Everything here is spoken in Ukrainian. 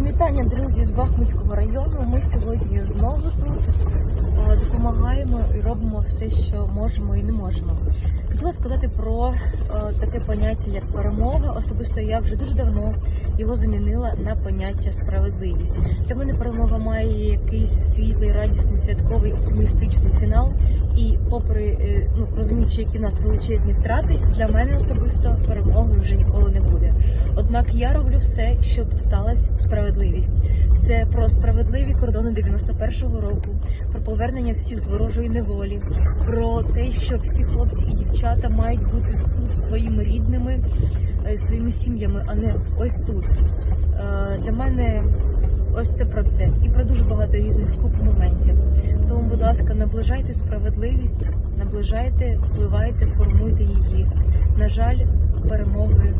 Вітання, друзі, з Бахмутського району. Ми сьогодні знову тут допомагаємо і робимо все, що можемо і не можемо. Хотіла сказати про таке поняття, як перемога. Особисто я вже дуже давно його замінила на поняття справедливість. Для мене перемога має якийсь світлий, радісний, святковий, оптимістичний фінал. І, попри е, ну розуміючи, які в нас величезні втрати, для мене особисто перемоги вже ніколи. Однак я роблю все, щоб сталася справедливість. Це про справедливі кордони 91-го року, про повернення всіх з ворожої неволі, про те, що всі хлопці і дівчата мають бути тут своїми рідними, е, своїми сім'ями, а не ось тут. Е, Для мене ось це про це і про дуже багато різних куп моментів. Тому, будь ласка, наближайте справедливість, наближайте, впливайте, формуйте її. На жаль, перемоги.